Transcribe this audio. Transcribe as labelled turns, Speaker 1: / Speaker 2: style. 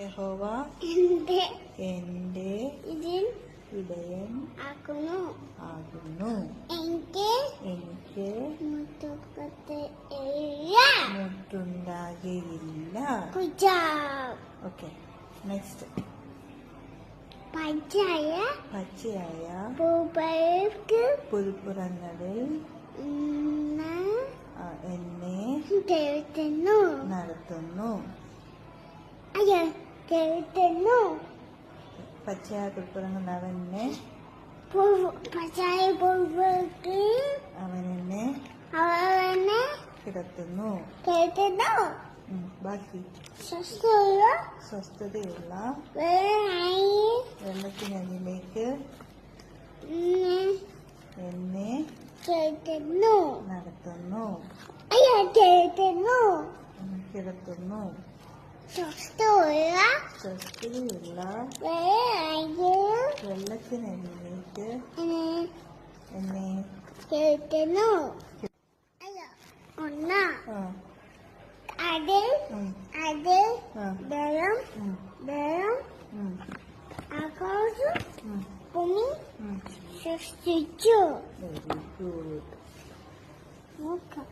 Speaker 1: യഹോവ
Speaker 2: എന്റെ
Speaker 1: എന്റെ ഇടയൻ
Speaker 2: ആക്കുന്നു
Speaker 1: ആകുന്നു.
Speaker 2: എനിക്ക്
Speaker 1: എനിക്ക്
Speaker 2: കുജാ
Speaker 1: ഓക്കെ നെക്സ്റ്റ്
Speaker 2: പച്ചയായ
Speaker 1: പച്ചയായ
Speaker 2: പൂപ്പൾക്ക്
Speaker 1: പുൽപ്പുറങ്ങളിൽ എന്നെ നടത്തുന്നു.
Speaker 2: അയ്യോ കേൾക്കുന്നു
Speaker 1: പച്ചയായ പുൽപ്പുറങ്ങളിൽ അവനെ
Speaker 2: പച്ചയായ പൂപ്പൾക്ക്
Speaker 1: അവൻ എന്നെ
Speaker 2: അവനെ
Speaker 1: കിടത്തുന്നു ഉം, ബാക്കി
Speaker 2: സ്വസ്ഥത
Speaker 1: സ്വസ്ഥതയുള്ള
Speaker 2: വേറായി
Speaker 1: വെള്ളത്തിനടിയിലേക്ക് എന്നെ
Speaker 2: കേൾക്കുന്നു
Speaker 1: നടത്തുന്നു. ഉം, കിടത്തുന്നു.
Speaker 2: വേറായി
Speaker 1: വെള്ളത്തിനടിയിലേക്ക് എന്നെ
Speaker 2: കേൾക്കുന്നു ഒന്ന്. അത് അത് വെള്ളം വെള്ളം ആകാശം ഭൂമി. സൃഷ്ടിച്ചു. നോക്കാം.